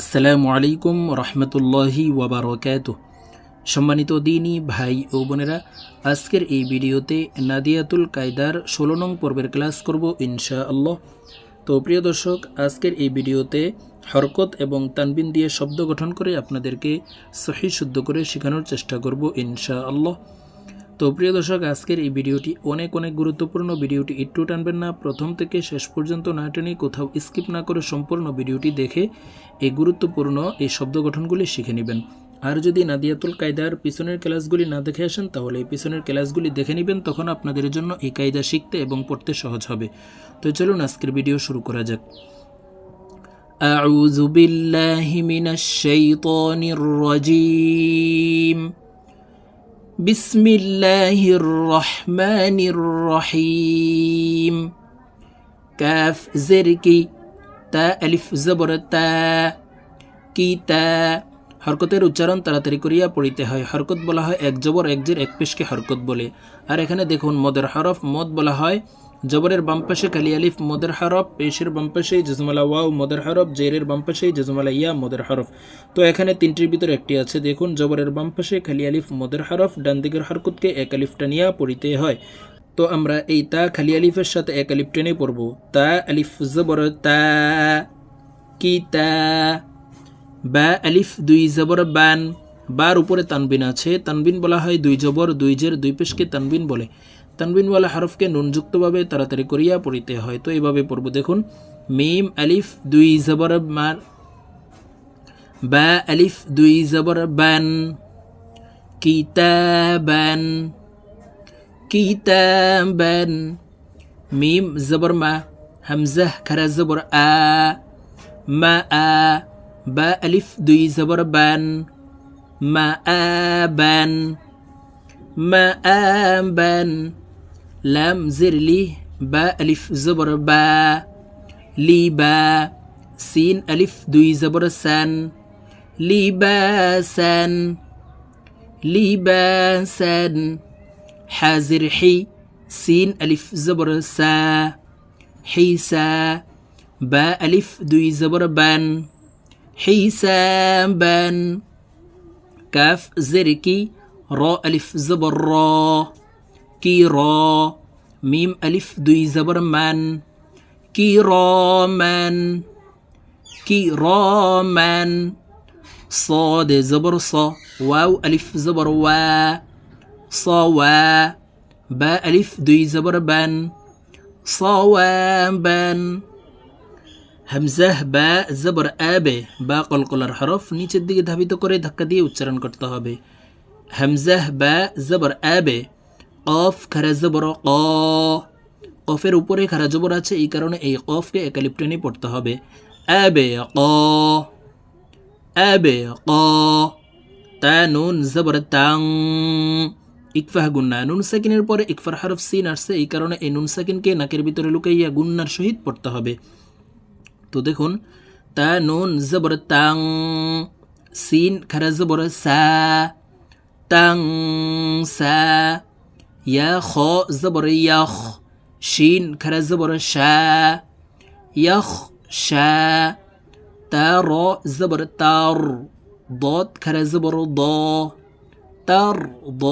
আসসালামু আলাইকুম রহমতুল্লাহি ওয়াবারকাত সম্মানিত দিনী ভাই ও বোনেরা, আজকের এই ভিডিওতে নাদিয়াতুল কায়দার ষোলো নং পর্বের ক্লাস করব ইনশা আল্লাহ তো প্রিয় দর্শক, আজকের এই ভিডিওতে হরকত এবং তানবিন দিয়ে শব্দ গঠন করে আপনাদেরকে সহি শুদ্ধ করে শেখানোর চেষ্টা করব ইনশা আল্লাহ তো প্রিয় দর্শক আজকের এই ভিডিওটি অনেক অনেক গুরুত্বপূর্ণ ভিডিওটি একটু টানবেন না প্রথম থেকে শেষ পর্যন্ত না টেনে কোথাও স্কিপ না করে সম্পূর্ণ ভিডিওটি দেখে এই গুরুত্বপূর্ণ এই শব্দ গঠনগুলি শিখে নেবেন আর যদি নাদিয়াতুল কায়দার পিছনের ক্লাসগুলি না দেখে আসেন তাহলে এই পিছনের ক্লাসগুলি দেখে নেবেন তখন আপনাদের জন্য এই কায়দা শিখতে এবং পড়তে সহজ হবে তো চলুন আজকের ভিডিও শুরু করা যাক أعوذ بالله من الشيطان الرجيم বিসমিল্লাহির রহমানির রহিম কাফ, জের, কি, তা, আলিফ, জবর, তা, কি, তা। হরকতের উচ্চারণ তাড়াতাড়ি করিয়া পড়িতে হয়। হরকত বলা হয় এক জবর, এক জের, এক পেশকে হরকত বলে। আর এখানে দেখুন, মদের হরফ, মদ বলা হয় জবরের বাম পাশে কালি আলিফ, মদের হরফ, পেশের বাম পাশে জজমালা ওয়াও, মদের হরফ, জেরের বাম পাশে জজমালা ইয়া, মদের হরফ। তো এখানে তিনটির ভিতর একটি আছে, দেখুন, জবরের বাম পাশে খালি আলিফ, মদের হরফ, ডান দিকের হরকতকে এক আলিফ টানিয়া পড়িতে হয়। তো আমরা এই তা খালি আলিফের সাথে এক আলিফ টেনে পড়ব। তা, আলিফ, জবর, তা, কি, তা, বা, আলিফ, দুই, জবর, বান। বার উপরে তানবিন আছে। তানবিন বলা হয় দুই জবর, দুই জের, দুই পেশকে তানবিন বলে। তানবিনওয়ালা হরফকে নুনযুক্তভাবে তাড়াতাড়ি করিয়া পড়িতে হয়। তো এইভাবে পড়ব। দেখুন, মিম, আলিফ, দুই, জবর মার বা, আলিফ, দুই, জবর, বান। কিতাবান। কিতাবান। মিম, জবর, মা। হামজাহ খারা, জবর, আ। মা, আ। বা, আলিফ, দুই, জবর, বান। মা আবান মা لام زر لي باء ألف زبر با. لي با. سين ألف دوي زبر سان. لي با سان. لي با سان. حازر حي. سين ألف زبر سا. حيسا باء ألف دوي زبر بان. حي سان بان. كاف زركي راء ألف زبر را. কি র মিম আলিফ দুই জবর ম্যান কি র ম্যান কি র ম্যান স দে জবর স, ওয়াও আলিফ জবর ওয়া। স ওয়া, বা আলিফ দুই জবর ব্যান স ওয়া ব্যান হামজাহ বা জবর আবে বা কলকলার হরফ নিচের দিকে ধাবিত করে ধাক্কা দিয়ে উচ্চারণ করতে হবে। হামজাহ বা জবর আবে কফ খারা জবর ক। কফের উপরে খারা জবর আছে, এই কারণে এই কফকে একালিপ্টনে পড়তে হবে। আবে ক। আবে ক। তা নুন জবর তাং। ইকফাহ গুন্না। নুন সাকিনের পরে ইকফার হরফ সিন আসছে, এই কারণে এই নুন সাকিনকে নাকের ভিতরে লুকাইয়া গুন্নার সহিত পড়তে হবে। তো দেখুন তা নুন জবর তাং, সিন খারা জবর সা, তাং সা। ইয়া খ জবর ইয়াখ শিন খারা জবর শা ইয়াখ শা তা র জবর তার ضاد খারা জবর দ তার দ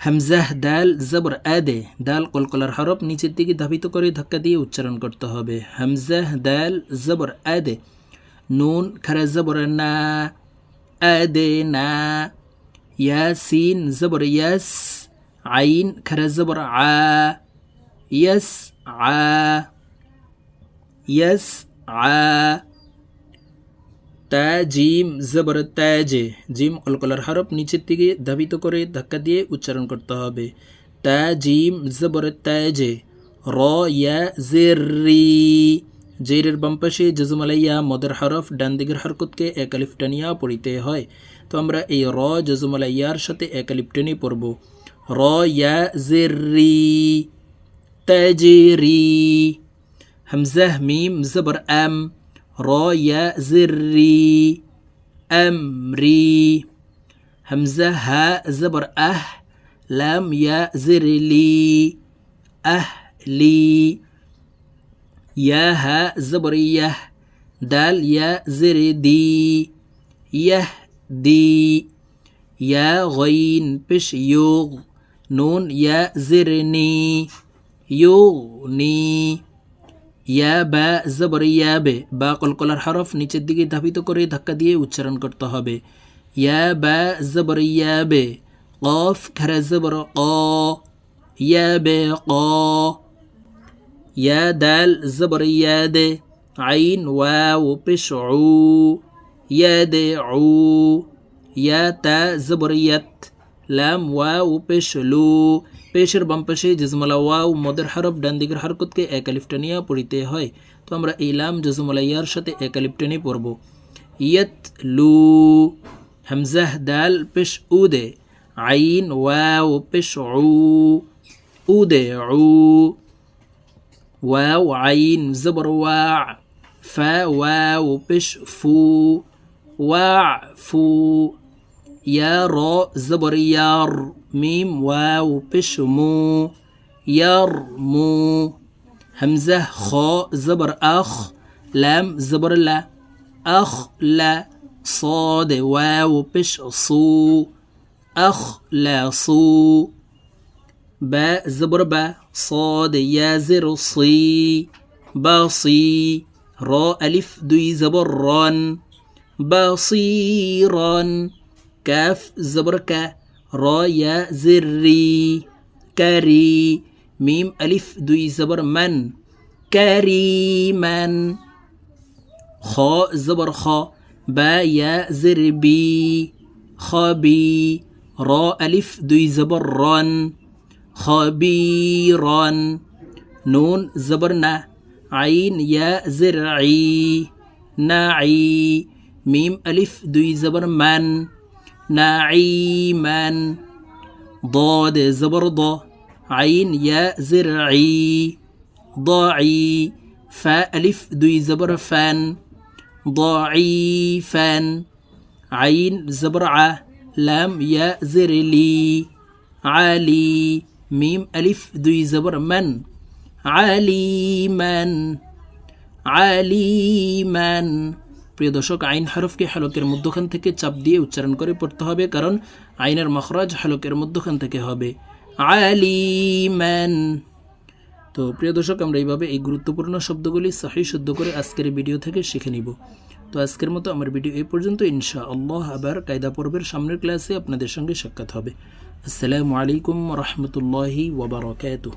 হামজাহ দাল জবর আদে দাল কলকলার হরফ নিচের দিকে ধাবিত করে ধাক্কা দিয়ে উচ্চারণ করতে হবে হামজাহ দাল জবর আদে নুন খারা জবর না আদে না ইয়াসিন জবর ইয়াস আইন খারা জবর আ ইয়াস আ ইয়াস আ তা জিম জবর তাজে জিম কলকলার হরফ নিচের দিকে ধাবিত করে ধাক্কা দিয়ে উচ্চারণ করতে হবে তা জিম জবর তাজে র ইয়া জেরি জেরের বামপাশি জজুমালাইয়া মদের হরফ ডান দিকের হরকতকে এক পড়িতে হয় তো আমরা এই র জজুমালাইয়ার সাথে এক আলিফ টানি পড়ব يزري تجري همزة ميم زبر أم يزري أمري همزة ها زبر أه لم يزر لي أهلي يا ها زبر يه دال زر دي يهدي يا غين بش يغ নুন ইয়া জের নি নি ইয়া বা জবর ইয়াবে বা কলকলার হরফ নিচের দিকে ধাবিত করে ধাক্কা দিয়ে উচ্চারণ করতে হবে ইয়া বা জবর ইয়াবে কফ খারা জবর ক ইয়াবে ক ইয়া দাল জবর ইয়াদে আইন ওয়াও পেশ ইয়াদে উ ইয়া তা জবর ইয়াত লাম ওয়াউ পেশ লু পেশের বাম পাশে জজমলা ওয়াউ মদের হারফ ডান দিকের হারকতকে একালিফটা নিয়ে পড়িতে হয় তো আমরা এই লাম জজমলা ইয়ার সাথে একালিফটা নিয়ে পড়ব ইয়ত লু হামজাহ দাল পেশ উদে আইন ওয়াউ পেশ উ উদে উ ওয়াউ আইন জবর ওয়া ফা ওয়াউ পেশ ফু ওয়া ফু يا را زبر يار ميم واو بش مو ير مو همزة خا زبر أخ لام زبر لا أخ لا صاد واو بش صو أخ لا صو باء زبر با صاد يا زر صي باصي را ألف دوي زبر ران بصيرا كاف زبر كا را يا زري كري ميم ألف دوي زبر من؟ كريما خا زبر خا با يا زربي. خبي را ألف دوي زبر ران. خبيرا نون زبرنا عين يا زرعي. ناعي. ميم ألف دوي زبر من؟ نعيما. ضاد زبر ضا عين يا زرعي. ضاعي فا ألف دي زبر فان. ضعيفا عين زبرعة لام يا زرلي. علي ميم ألف دوي زبر من عليما عليما প্রিয় দর্শক, আইন হরফকে হালকের মধ্যখান থেকে চাপ দিয়ে উচ্চারণ করে পড়তে হবে, কারণ আইনের মখরাজ হালকের মধ্যখান থেকে হবে। আলিমান। তো প্রিয় দর্শক, আমরা এইভাবে এই গুরুত্বপূর্ণ শব্দগুলি সাহি শুদ্ধ করে আজকের ভিডিও থেকে শিখে নিব। তো আজকের মতো আমার ভিডিও এই পর্যন্ত। ইনশা আল্লাহ আবার কায়দা পর্বের সামনের ক্লাসে আপনাদের সঙ্গে সাক্ষাৎ হবে। আসসালামু আলাইকুম রহমতুল্লাহি ওবরাকাতুহ